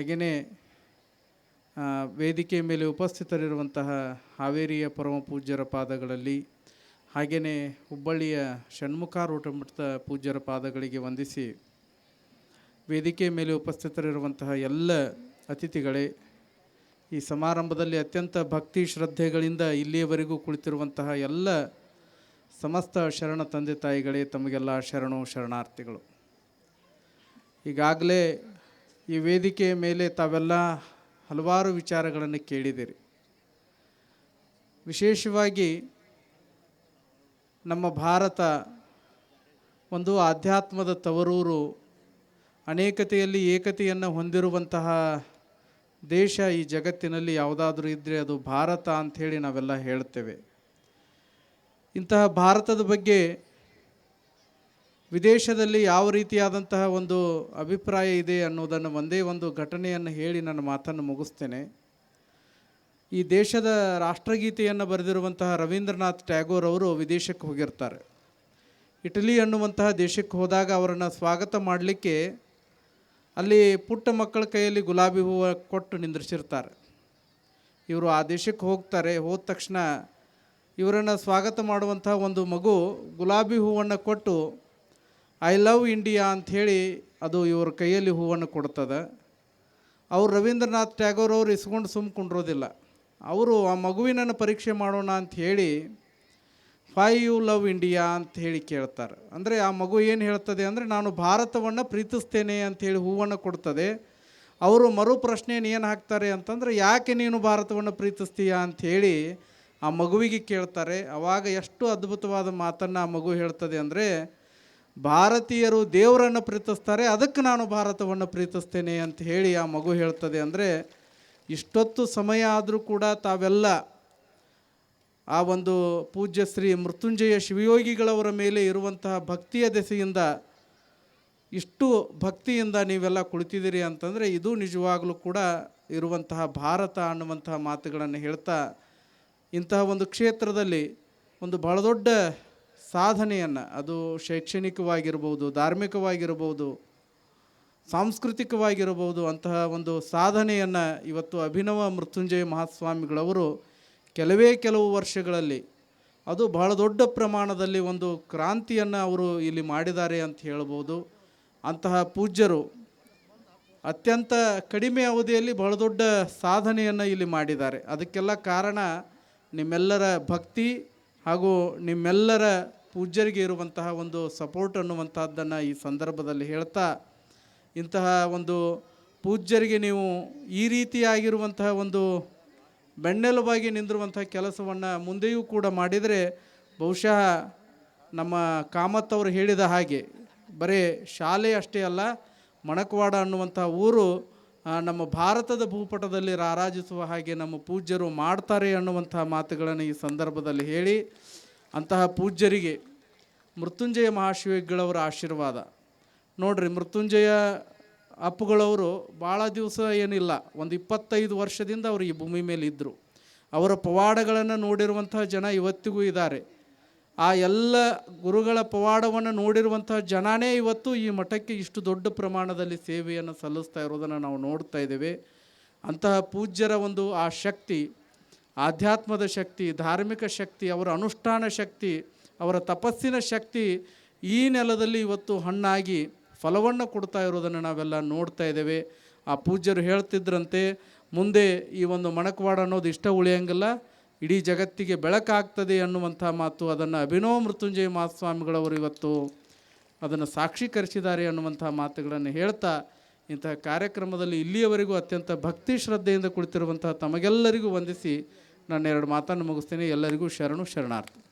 ಹಾಗೆಯೇ ವೇದಿಕೆ ಮೇಲೆ ಉಪಸ್ಥಿತರಿರುವಂತಹ ಹಾವೇರಿಯ ಪರಮ ಪೂಜ್ಯರ ಪಾದಗಳಲ್ಲಿ, ಹಾಗೆಯೇ ಹುಬ್ಬಳ್ಳಿಯ ಷಣ್ಮುಖಾರೂಢ ಮಠದ ಪೂಜ್ಯರ ಪಾದಗಳಿಗೆ ವಂದಿಸಿ ವೇದಿಕೆ ಮೇಲೆ ಉಪಸ್ಥಿತರಿರುವಂತಹ ಎಲ್ಲ ಅತಿಥಿಗಳೇ, ಈ ಸಮಾರಂಭದಲ್ಲಿ ಅತ್ಯಂತ ಭಕ್ತಿ ಶ್ರದ್ಧೆಗಳಿಂದ ಇಲ್ಲಿಯವರೆಗೂ ಕುಳಿತಿರುವಂತಹ ಎಲ್ಲ ಸಮಸ್ತ ಶರಣ ತಂದೆ ತಾಯಿಗಳೇ ತಮಗೆಲ್ಲ ಶರಣು ಶರಣಾರ್ಥಿಗಳು. ಈಗಾಗಲೇ ಈ ವೇದಿಕೆಯ ಮೇಲೆ ತಾವೆಲ್ಲ ಹಲವಾರು ವಿಚಾರಗಳನ್ನು ಕೇಳಿದಿರಿ ವಿಶೇಷವಾಗಿ ನಮ್ಮ ಭಾರತ ಒಂದು ಆಧ್ಯಾತ್ಮದ ತವರೂರು, ಅನೇಕತೆಯಲ್ಲಿ ಏಕತೆಯನ್ನು ಹೊಂದಿರುವಂತಹ ದೇಶ ಈ ಜಗತ್ತಿನಲ್ಲಿ ಯಾವುದಾದ್ರೂ ಇದ್ದರೆ ಅದು ಭಾರತ ಅಂಥೇಳಿ ನಾವೆಲ್ಲ ಹೇಳ್ತೇವೆ. ಇಂತಹ ಭಾರತದ ಬಗ್ಗೆ ವಿದೇಶದಲ್ಲಿ ಯಾವ ರೀತಿಯಾದಂತಹ ಒಂದು ಅಭಿಪ್ರಾಯ ಇದೆ ಅನ್ನೋದನ್ನು ಒಂದೇ ಒಂದು ಘಟನೆಯನ್ನು ಹೇಳಿ ನನ್ನ ಮಾತನ್ನು ಮುಗಿಸ್ತೇನೆ. ಈ ದೇಶದ ರಾಷ್ಟ್ರಗೀತೆಯನ್ನು ಬರೆದಿರುವಂತಹ ರವೀಂದ್ರನಾಥ್ ಟ್ಯಾಗೋರ್ ಅವರು ವಿದೇಶಕ್ಕೆ ಹೋಗಿರ್ತಾರೆ. ಇಟಲಿ ಅನ್ನುವಂತಹ ದೇಶಕ್ಕೆ ಹೋದಾಗ ಅವರನ್ನು ಸ್ವಾಗತ ಮಾಡಲಿಕ್ಕೆ ಅಲ್ಲಿ ಪುಟ್ಟ ಮಕ್ಕಳ ಕೈಯಲ್ಲಿ ಗುಲಾಬಿ ಹೂವು ಕೊಟ್ಟು ನಿಂದ್ರಿಸಿರ್ತಾರೆ. ಇವರು ಆ ದೇಶಕ್ಕೆ ಹೋಗ್ತಾರೆ, ಹೋದ ತಕ್ಷಣ ಇವರನ್ನು ಸ್ವಾಗತ ಮಾಡುವಂತಹ ಒಂದು ಮಗು ಗುಲಾಬಿ ಹೂವನ್ನು ಕೊಟ್ಟು ಐ ಲವ್ ಇಂಡಿಯಾ ಅಂಥೇಳಿ ಅದು ಇವ್ರ ಕೈಯಲ್ಲಿ ಹೂವನ್ನು ಕೊಡ್ತದೆ. ಅವ್ರು ರವೀಂದ್ರನಾಥ್ ಟ್ಯಾಗೋರ್ ಅವರು ಇಸ್ಕೊಂಡು ಸುಮ್ಮ ಕುಂಡ್ರೋದಿಲ್ಲ. ಅವರು ಆ ಮಗುವಿನನ್ನು ಪರೀಕ್ಷೆ ಮಾಡೋಣ ಅಂತ ಹೇಳಿ ಫೈ ಯು ಲವ್ ಇಂಡಿಯಾ ಅಂತ ಹೇಳಿ ಕೇಳ್ತಾರೆ. ಅಂದರೆ ಆ ಮಗು ಏನು ಹೇಳ್ತದೆ ಅಂದರೆ, ನಾನು ಭಾರತವನ್ನು ಪ್ರೀತಿಸ್ತೇನೆ ಅಂಥೇಳಿ ಹೂವನ್ನು ಕೊಡ್ತದೆ. ಅವರು ಮರು ಪ್ರಶ್ನೆಯನ್ನು ಏನು ಹಾಕ್ತಾರೆ ಅಂತಂದರೆ, ಯಾಕೆ ನೀನು ಭಾರತವನ್ನು ಪ್ರೀತಿಸ್ತೀಯಾ ಅಂಥೇಳಿ ಆ ಮಗುವಿಗೆ ಕೇಳ್ತಾರೆ. ಆವಾಗ ಎಷ್ಟು ಅದ್ಭುತವಾದ ಮಾತನ್ನು ಆ ಮಗು ಹೇಳ್ತದೆ ಅಂದರೆ ಭಾರತೀಯರು ದೇವರನ್ನು ಪ್ರೀತಿಸ್ತಾರೆ, ಅದಕ್ಕೆ ನಾನು ಭಾರತವನ್ನು ಪ್ರೀತಿಸ್ತೇನೆ ಅಂತ ಹೇಳಿ ಆ ಮಗು ಹೇಳ್ತದೆ ಅಂದರೆ, ಇಷ್ಟೊತ್ತು ಸಮಯ ಆದರೂ ಕೂಡ ತಾವೆಲ್ಲ ಆ ಒಂದು ಪೂಜ್ಯ ಶ್ರೀ ಮೃತ್ಯುಂಜಯ ಶಿವಯೋಗಿಗಳವರ ಮೇಲೆ ಇರುವಂತಹ ಭಕ್ತಿಯ ದೆಸೆಯಿಂದ, ಇಷ್ಟು ಭಕ್ತಿಯಿಂದ ನೀವೆಲ್ಲ ಕುಳಿತಿದ್ದೀರಿ ಅಂತಂದರೆ, ಇದು ನಿಜವಾಗಲೂ ಕೂಡ ಇರುವಂತಹ ಭಾರತ ಅನ್ನುವಂತಹ ಮಾತುಗಳನ್ನು ಹೇಳ್ತಾ, ಇಂತಹ ಒಂದು ಕ್ಷೇತ್ರದಲ್ಲಿ ಒಂದು ಬಹಳ ದೊಡ್ಡ ಸಾಧನೆಯನ್ನು, ಅದು ಶೈಕ್ಷಣಿಕವಾಗಿರ್ಬೋದು, ಧಾರ್ಮಿಕವಾಗಿರ್ಬೋದು ಸಾಂಸ್ಕೃತಿಕವಾಗಿರಬಹುದು ಅಂತಹ ಒಂದು ಸಾಧನೆಯನ್ನು ಇವತ್ತು ಅಭಿನವ ಮೃತ್ಯುಂಜಯ ಮಹಾಸ್ವಾಮಿಗಳವರು ಕೆಲವೇ ಕೆಲವು ವರ್ಷಗಳಲ್ಲಿ, ಅದು ಬಹಳ ದೊಡ್ಡ ಪ್ರಮಾಣದಲ್ಲಿ ಒಂದು ಕ್ರಾಂತಿಯನ್ನು ಅವರು ಇಲ್ಲಿ ಮಾಡಿದ್ದಾರೆ ಅಂತ ಹೇಳ್ಬೋದು. ಅಂತಹ ಪೂಜ್ಯರು ಅತ್ಯಂತ ಕಡಿಮೆ ಅವಧಿಯಲ್ಲಿ ಬಹಳ ದೊಡ್ಡ ಸಾಧನೆಯನ್ನು ಇಲ್ಲಿ ಮಾಡಿದ್ದಾರೆ. ಅದಕ್ಕೆಲ್ಲ ಕಾರಣ ನಿಮ್ಮೆಲ್ಲರ ಭಕ್ತಿ ಹಾಗೂ ನಿಮ್ಮೆಲ್ಲರ ಪೂಜ್ಯರಿಗೆ ಇರುವಂತಹ ಒಂದು ಸಪೋರ್ಟ್ ಅನ್ನುವಂಥದ್ದನ್ನು ಈ ಸಂದರ್ಭದಲ್ಲಿ ಹೇಳ್ತಾ, ಇಂತಹ ಒಂದು ಪೂಜ್ಯರಿಗೆ ನೀವು ಈ ರೀತಿಯಾಗಿರುವಂತಹ ಒಂದು ಬೆನ್ನೆಲುಬಾಗಿ ನಿಂದಿರುವಂತಹ ಕೆಲಸವನ್ನು ಮುಂದೆಯೂ ಕೂಡ ಮಾಡಿದರೆ, ಬಹುಶಃ ನಮ್ಮ ಕಾಮತ್ ಅವರು ಹೇಳಿದ ಹಾಗೆ, ಬರೀ ಶಾಲೆ ಅಷ್ಟೇ ಅಲ್ಲ, ಮಣಕವಾಡ ಅನ್ನುವಂಥ ಊರು ನಮ್ಮ ಭಾರತದ ಭೂಪಟದಲ್ಲಿ ರಾರಾಜಿಸುವ ಹಾಗೆ ನಮ್ಮ ಪೂಜ್ಯರು ಮಾಡ್ತಾರೆ ಅನ್ನುವಂಥ ಮಾತುಗಳನ್ನು ಈ ಸಂದರ್ಭದಲ್ಲಿ ಹೇಳಿ ಅಂತಹ ಪೂಜ್ಯರಿಗೆ ಮೃತ್ಯುಂಜಯ ಮಹಾಶಿವಗಳವರ ಆಶೀರ್ವಾದ. ನೋಡ್ರಿ, ಮೃತ್ಯುಂಜಯ ಅಪ್ಪುಗಳವರು ಭಾಳ ದಿವಸ ಏನಿಲ್ಲ, ಒಂದು ಇಪ್ಪತ್ತೈದು ವರ್ಷದಿಂದ ಅವರು ಈ ಭೂಮಿ ಮೇಲೆ ಇದ್ದರು ಅವರ ಪವಾಡಗಳನ್ನು ನೋಡಿರುವಂತಹ ಜನ ಇವತ್ತಿಗೂ ಇದ್ದಾರೆ. ಆ ಎಲ್ಲ ಗುರುಗಳ ಪವಾಡವನ್ನು ನೋಡಿರುವಂತಹ ಜನನೇ ಇವತ್ತು ಈ ಮಠಕ್ಕೆ ಇಷ್ಟು ದೊಡ್ಡ ಪ್ರಮಾಣದಲ್ಲಿ ಸೇವೆಯನ್ನು ಸಲ್ಲಿಸ್ತಾ ಇರೋದನ್ನು ನಾವು ನೋಡ್ತಾ ಇದ್ದೇವೆ. ಅಂತಹ ಪೂಜ್ಯರ ಒಂದು ಆ ಶಕ್ತಿ ಆಧ್ಯಾತ್ಮದ ಶಕ್ತಿ, ಧಾರ್ಮಿಕ ಶಕ್ತಿ, ಅವರ ಅನುಷ್ಠಾನ ಶಕ್ತಿ, ಅವರ ತಪಸ್ಸಿನ ಶಕ್ತಿ ಈ ನೆಲದಲ್ಲಿ ಇವತ್ತು ಹಣ್ಣಾಗಿ ಫಲವನ್ನು ಕೊಡ್ತಾ ಇರೋದನ್ನು ನಾವೆಲ್ಲ ನೋಡ್ತಾ ಇದ್ದೇವೆ. ಆ ಪೂಜ್ಯರು ಹೇಳ್ತಿದ್ರಂತೆ, ಮುಂದೆ ಈ ಒಂದು ಮಣಕವಾಡ ಅನ್ನೋದು ಇಷ್ಟ ಉಳಿಯಂಗಿಲ್ಲ, ಇಡೀ ಜಗತ್ತಿಗೆ ಬೆಳಕಾಗ್ತದೆ ಅನ್ನುವಂಥ ಮಾತು, ಅದನ್ನು ಅಭಿನವ ಮೃತ್ಯುಂಜಯ ಮಹಾಸ್ವಾಮಿಗಳವರು ಇವತ್ತು ಅದನ್ನು ಸಾಕ್ಷೀಕರಿಸಿದ್ದಾರೆ ಅನ್ನುವಂಥ ಮಾತುಗಳನ್ನು ಹೇಳ್ತಾ ಇಂತಹ ಕಾರ್ಯಕ್ರಮದಲ್ಲಿ ಇಲ್ಲಿಯವರೆಗೂ ಅತ್ಯಂತ ಭಕ್ತಿ ಶ್ರದ್ಧೆಯಿಂದ ಕುಳಿತಿರುವಂತಹ ತಮಗೆಲ್ಲರಿಗೂ ವಂದಿಸಿ ನಾನು ಎರಡು ಮಾತನ್ನು ಮುಗಿಸ್ತೇನೆ. ಎಲ್ಲರಿಗೂ ಶರಣು ಶರಣಾರ್ಥಿ.